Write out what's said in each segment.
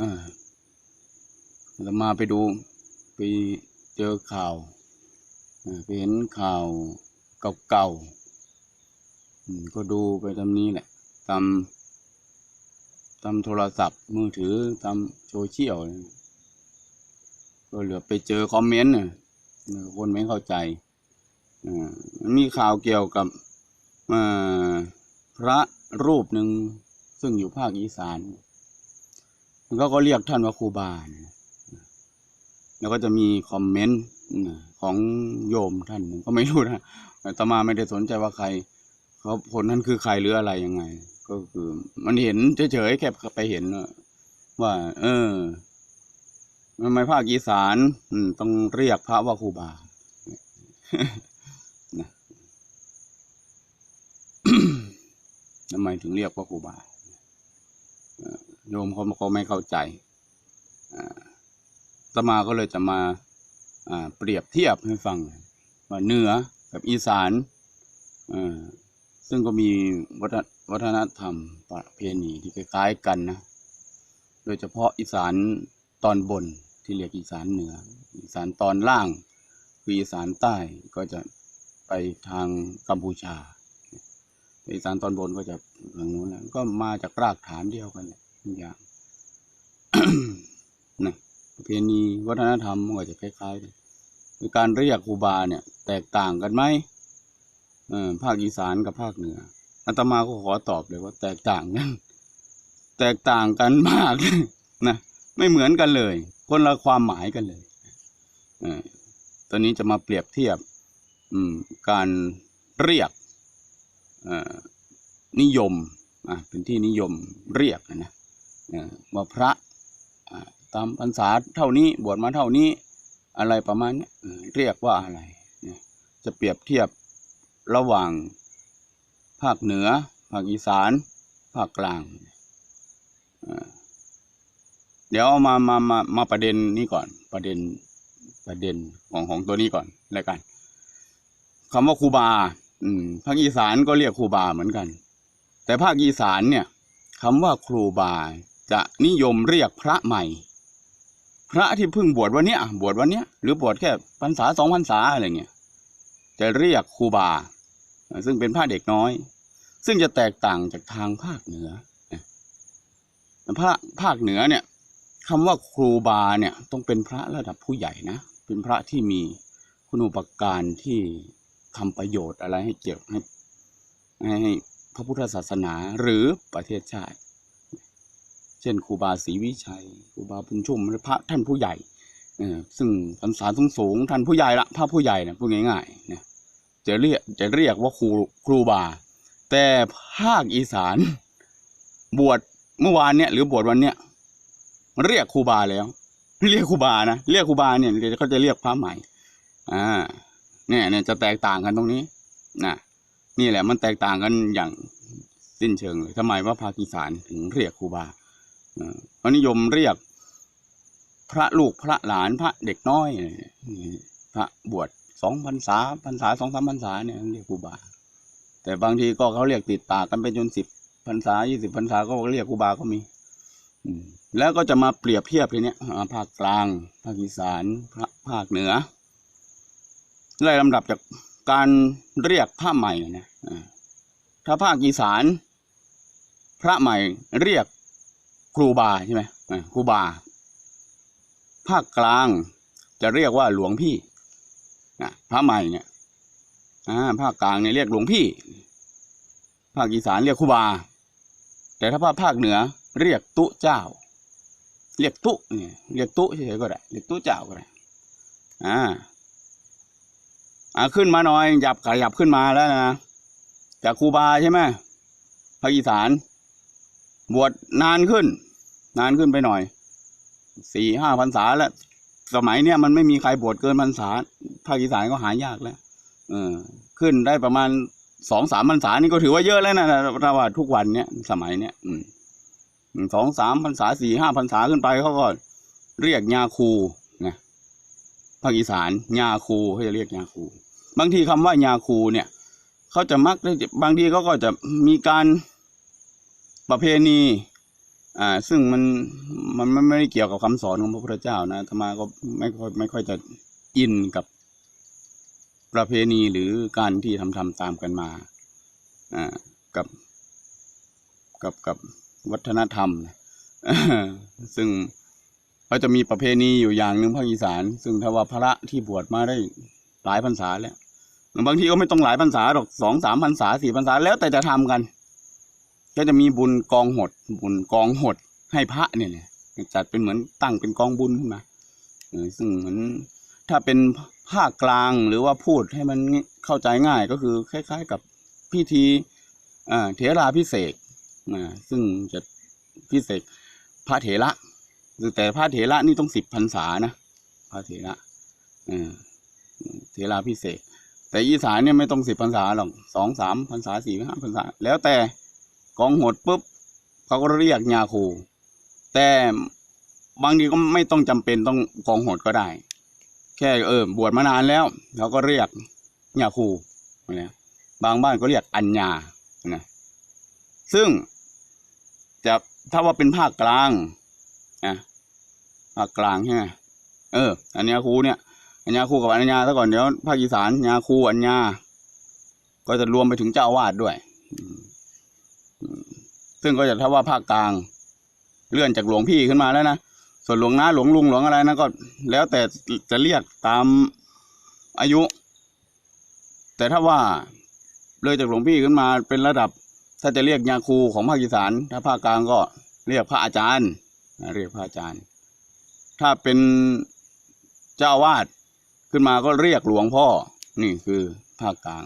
อ่าเรามาไปดูไปเจอข่าวไปเห็นข่าวเก่าๆก็ดูไปตามนี้แหละตามตามโทรศัพท์มือถือตามโซเชียลเนี่ยก็เหลือไปเจอคอมเมนต์น่ะคนไม่เข้าใจอ่ามันมีข่าวเกี่ยวกับอ่าพระรูปหนึ่งซึ่งอยู่ภาคอีสาน มันก็ก็เรียกท่านว่าครูบาแล้วก็จะมีคอมเมนต์ของโยมท่านหนึ่งก็ไม่รู้นะแต่ตมาไม่ได้สนใจว่าใครเขาคนนั้นคือใครหรืออะไรยังไง ก็คือ มันเห็นเฉยๆแค่ไปเห็นว่า เออทำไมภาคอีสานต้องเรียกพระว่าครูบาทำไมถึงเรียกว่าครูบา โยมเขาเขาไม่เข้าใจตมาก็เลยจะมาเปรียบเทียบให้ฟังว่าเหนือกับอีสานซึ่งก็มีวัฒนธรรมประเพณีที่คล้ายๆกันนะ โดยเฉพาะอีสานตอนบนที่เรียกอีสานเหนือ อีสานตอนล่างคืออีสานใต้ก็จะไปทางกัมพูชาอีสานตอนบนก็จะทางนู้นแหละก็มาจากรากฐานเดียวกันแหละ ทุกอย่างนะประเพณีวัฒนธรรมมันก็จะคล้ายๆกันคือการเรียกครูบาเนี่ย แตกต่างกันไหมเออภาคอีสานกับภาคเหนืออาตมาก็ขอตอบเลยว่า แตกต่างกัน แตกต่างกันมากนะไม่เหมือนกันเลย คนละความหมายกันเลยเออตอนนี้จะมาเปรียบเทียบ อืม การเรียกอนิยม อะเป็นที่นิยมเรียกนะ ว่าพระตามพรรษาเท่านี้บวชมาเท่านี้อะไรประมาณนี้เรียกว่าอะไร จะเปรียบเทียบระหว่างภาคเหนือ ภาคอีสาน ภาคกลาง เดี๋ยวเอามามามามาประเด็นนี้ก่อนประเด็นประเด็นของของตัวนี้ก่อนแล้วกันคำว่าครูบาอืมภาคอีสานก็เรียกครูบาเหมือนกัน แต่ภาคอีสานเนี่ยคำว่าครูบา จะนิยมเรียกพระใหม่ พระที่เพิ่งบวชวันเนี้ยบวชวันเนี้ยหรือบวชแค่พรรษาสองพรรษาอะไรเงี้ยจะเรียกครูบา ซึ่งเป็นพระเด็กน้อย ซึ่งจะแตกต่างจากทางภาคเหนือนะพระภาคเหนือเนี่ยคำว่าครูบาเนี่ยต้องเป็นพระระดับผู้ใหญ่นะเป็นพระที่มีคุณอุปการที่ทำประโยชน์อะไรให้เกี่ยวให้ให้พระพุทธศาสนาหรือประเทศชาติ ช่นครูบาศรีวิชัยครูบาบุญชุ่มหรือพระท่านผู้ใหญ่เออซึ่งพรรษาสูงสูงท่านผู้ใหญ่ละพระผู้ใหญ่นะพูดง่ายๆนะจะเรียกจะเรียกว่าครูครูบา แต่ภาคอีสาน บวชเมื่อวานเนี่ยหรือบวชวันเนี้ยเรียกครูบาแล้ว เรียกครูบานะเรียกครูบาเนี่ยเขาจะเรียกพระใหม่อ่าเนี่ยเนี่ยจะแตกต่างกันตรงนี้นะนี่แหละมันแตกต่างกันอย่างสิ้นเชิงเลยทำไมว่าภาคอีสานถึงเรียกครูบา เขานิยมเรียกพระลูกพระหลานพระเด็กน้อยพระบวชสองพรรษาพรรษาสองสามพรรษาเนี่ยเรียกครูบา แต่บางทีก็เขาเรียกติดปากกันไปจนสิบพรรษายี่สิบพรรษาก็เรียกครูบาก็มีแล้วก็จะมาเปรียบเทียบทีเนี้ยภาคกลางภาคอีสานภาคภาคเหนือไล่ลำดับจากการเรียกพระใหม่นะถ้าภาคอีสาน พระใหม่เรียก ครูบาใช่ไหมครูบา ภาคกลางจะเรียกว่าหลวงพี่นะพระใหม่เนี่ยภาคกลางเนี่ยเรียกหลวงพี่ ภาคอีสานเรียกครูบา แต่ถ้าภาคภาคเหนือเรียกตุเจ้า เรียกตุเนี่ยเรียกตุเฉยๆก็ได้เรียกตุเจ้าก็ได้อ่าอ่าขึ้นมาหน่อยหยับขยับขึ้นมาแล้วนะจากครูบาใช่ไหมภาคอีสาน บวชนานขึ้น นานขึ้นไปหน่อยสี่ห้าพรรษาแล้ว สมัยเนี้ยมันไม่มีใครบวชเกินพรรษาภาคอีสานก็หายากแล้วเออขึ้นได้ประมาณสองสามพรรษานี่ก็ถือว่าเยอะแล้วนะถ้าว่าทุกวันเนี้ยสมัยเนี้ยอืมสองสามพรรษาสี่ห้าพรรษาขึ้นไปเขาก็เรียกญาคูนะภาคอีสานญาคูเขาจะเรียกญาคู บางทีคำว่ายาคูเนี่ยเขาจะมักบางทีเขาก็จะมีการประเพณี อ่า ซึ่งมันมันมันไม่ได้เกี่ยวกับคำสอนของพระพุทธเจ้านะอาตมาก็ไม่ค่อยไม่ค่อยจะอินกับประเพณีหรือการที่ทำทำตามกันมาอ่ากับกับกับวัฒนธรรมนะซึ่งเขาจะมีประเพณีอยู่อย่างหนึ่งภาคอีสาน ซึ่งถ้าว่าพระที่บวชมาได้หลายพรรษาแล้วบางทีก็ไม่ต้องหลายพรรษาหรอกสองสามพรรษาสี่พรรษาแล้วแต่จะทำกัน ก็จะมีบุญกองหด บุญกองหดให้พระเนี่ยเนี่ยจัดเป็นเหมือนตั้งเป็นกองบุญขึ้นมาซึ่งเหมือนถ้าเป็นภาคกลางหรือว่าพูดให้มันเข้าใจง่ายก็คือคล้าย ๆ กับพิธีเถราพิเศษซึ่งจะพิเศษพระเถระแต่พระเถระนี่ต้องสิบพรรษานะพระเถระเถราพิเศษ แต่อีสานเนี่ยไม่ต้องสิบพรรษาหรอกสองสามพรรษาสี่ห้าพรรษา แล้วแต่ กองหดปุ๊บเขาก็เรียกญาคู แต่บางทีก็ไม่ต้องจำเป็นต้องกองหดก็ได้ แค่เออบวชมานานแล้วเขาก็เรียกญาคูนะบางบ้านก็เรียกอัญญานะซึ่งจะถ้าว่าเป็นภาคกลางนะภาคกลางใช่ไหมเออ อันญาคูเนี่ยอัญญาคูกับอัญญาซะก่อนเดี๋ยวภาคอีสานญาคูอัญญาก็จะรวมไปถึงเจ้าอาวาสด้วยอื ซึ่งก็จะถ้าว่าภาคกลาง เลื่อนจากหลวงพี่ขึ้นมาแล้วนะส่วนหลวงน้าหลวงลุงหลวงอะไรนะก็ แล้วแต่จะเรียกตามอายุ แต่ถ้าว่าเลยจากหลวงพี่ขึ้นมาเป็นระดับ ถ้าจะเรียกญาครูของภาคอีสาน ถ้าภาคกลางก็เรียกพระอาจารย์เรียกพระอาจารย์ ถ้าเป็นเจ้าวาสขึ้นมาก็เรียกหลวงพ่อ นี่คือภาคกลาง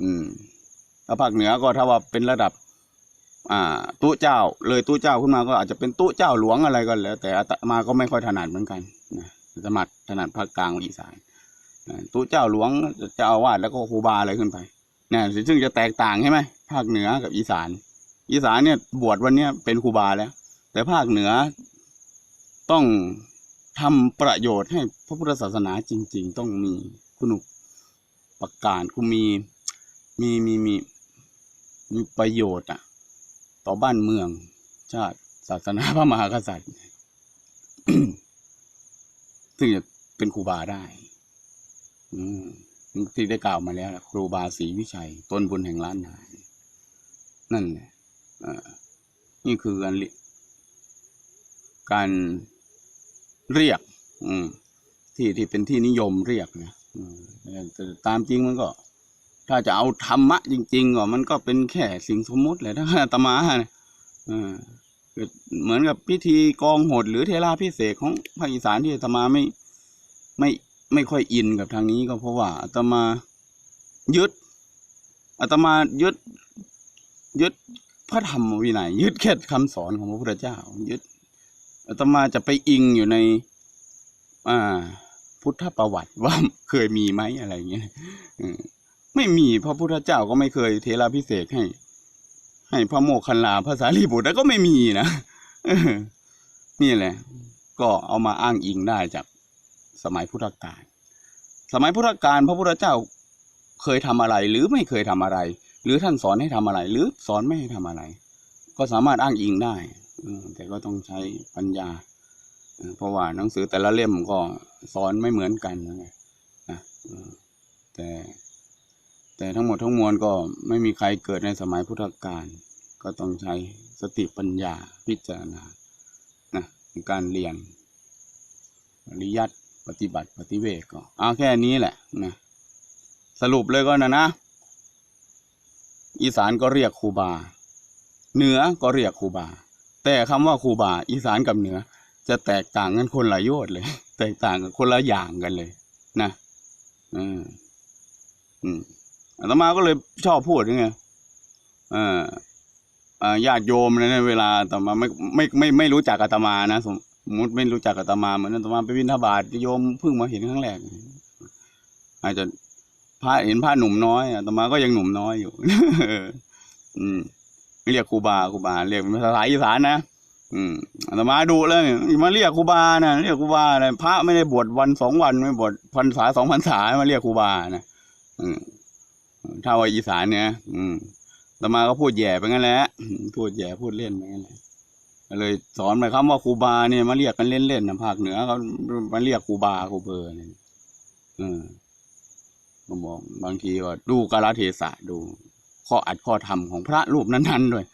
อืมถ้าภาคเหนือก็ถ้าว่าเป็นระดับ อ่าตู้เจ้า เลยตู้เจ้าขึ้นมาก็อาจจะเป็นตู้เจ้าหลวงอะไรก็แล้ว แต่อาตมาก็ไม่ค่อยถนัดเหมือนกันนะอาตมาถนัดภาคกลางอีสานตู้เจ้าหลวงเจ้าอาวาสแล้วก็ครูบาอะไรขึ้นไปเนี่ยซึ่งจะแตกต่างใช่ไหมภาคเหนือกับอีสาน อีสานเนี่ยบวชวันเนี้ยเป็นครูบาแล้ว แต่ภาคเหนือต้องทำประโยชน์ให้พระพุทธศาสนาจริง ๆ ต้องมีคุณุปการคุณมีมีมีมีมีประโยชน์อะ ต่อบ้านเมือง ชาติศาสนาพระมหากษัตริย์ ซึ่งจะเป็นครูบาได้ อืมที่ได้กล่าวมาแล้วครูบาศรีวิชัย ต้นบุญแห่งล้านนานั่นแหละนี่คือการเรียการเรียก อืมที่ที่เป็นที่นิยมเรียกนะอืมแต่ตามจริงมันก็ ถ้าจะเอาธรรมะจริงๆก็มันก็เป็นแค่สิ่งสมมุติแหละถ้าอาตมาเนี่ยเออเหมือนกับพิธีกองโหดหรือเทราพิเศษของภาคอีสานที่อาตมาไม่ไม่ไม่ค่อยอินกับทางนี้ก็เพราะว่าอาตมายึดอาตมายึดยึดพระธรรมวินัยยึดแค่คำสอนของพระพุทธเจ้า ยึดอาตมาจะไปอิงอยู่ใน อ่า พุทธประวัติว่าเคยมีไหมอะไรเงี้ยเออ ไม่มีพระพุทธเจ้าก็ไม่เคยเทราพิเศษให้ ให้พระโมคคัลลาภาษาลีบุตรแล้วก็ไม่มีนะนี่แหละ ก็เอามาอ้างอิงได้จากสมัยพุทธกาลสมัยพุทธกาลพระพุทธเจ้าเคยทำอะไร หรือไม่เคยทำอะไร หรือท่านสอนให้ทำอะไร หรือสอนไม่ให้ทำอะไร ก็สามารถอ้างอิงได้แต่ก็ต้องใช้ปัญญาเพราะว่าหนังสือแต่ละเล่มก็สอนไม่เหมือนกันนะแต่ แต่ทั้งหมดทั้งมวลก็ไม่มีใครเกิดในสมัยพุทธกาลก็ต้องใช้สติปัญญาพิจารณานะในการเรียนปริยัตปฏิบัติปฏิเวทก็เอาแค่นี้แหละนะสรุปเลยก็นะนะ อีสานก็เรียกครูบา เหนือก็เรียกครูบา แต่คำว่าครูบา อีสานกับเหนือ จะแตกต่างกันคนละโยชน์เลย แตกต่างกันคนละอย่างกันเลย นะอืมอืม อาตมาก็เลยชอบพูดยังไงอ่ออ่าญาติโยมเนเวลาอาตมาไม่ไม่ไม่ไม่รู้จักอาตมานะสมมติไม่รู้จักอาตมาเหมือนอาตมาไปวินทบาทโยมเพิ่งมาเห็นครั้งแรกอาจจะพระเห็นพระหนุ่มน้อยอาตมาก็ยังหนุ่มน้อยอยู่อืมเรียกครูบาครูบาเรียกภาษาอีสานนะอืมอาตมาดูเลยมาเรียกครูบานะเรียกครูบานะพระไม่ได้บวชวันสองวันไม่บวชพรรษาสองพรรษามาเรียกครูบานะอืม ถ้าว่าอีสานเนี่ยอืมอาตมาก็พูดแย่ไปงั้นแหละ พูดแย่พูดเล่นไปงั้นแหละก็เลยสอนไปคำว่าครูบาเนี่ยมาเรียกกันเล่นๆนะภาคเหนือเขามาเรียกครูบาครูเบอร์เนี่ยออมบอกบางทีก็ดูกาลเทศะดู ข้ออัดข้อธรรมของพระรูปนั้นๆด้วย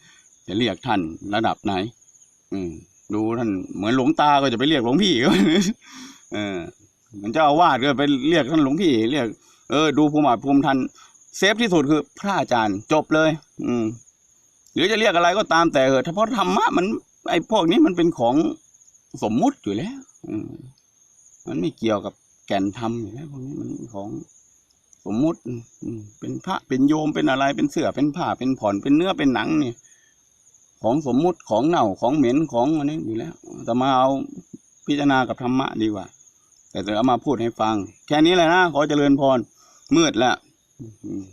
จะเรียกท่านระดับไหน อืมดูท่านเหมือนหลวงตาก็จะไปเรียกหลวงพี่ก็เออเหมือนเจ้าอาวาสก็ไปเรียกท่านหลวงพี่ เรียกเออดูภูมิอาภูมิทัน เซฟที่สุดคือพระอาจารย์จบเลย อืม หรือจะเรียกอะไรก็ตามแต่เถอะถ้าเพราะธรรมะมันไอ้พวกนี้มันเป็นของสมมุติอยู่แล้ว อืม มันไม่เกี่ยวกับแก่นธรรมอยู่แล้วพวกนี้มันของสมมุติเป็นพระเป็นโยมเป็นอะไรเป็นเสื้อเป็นผ้าเป็นผ่อนเป็นเนื้อเป็นหนังเนี่ย ของสมมุติของเน่าของเหม็นของอันนี้อยู่แล้วแต่มาเอาพิจารณากับธรรมะดีกว่า แต่เดี๋ยวเอามาพูดให้ฟัง แค่นี้แหละนะขอเจริญพรมืดแล้ว อืม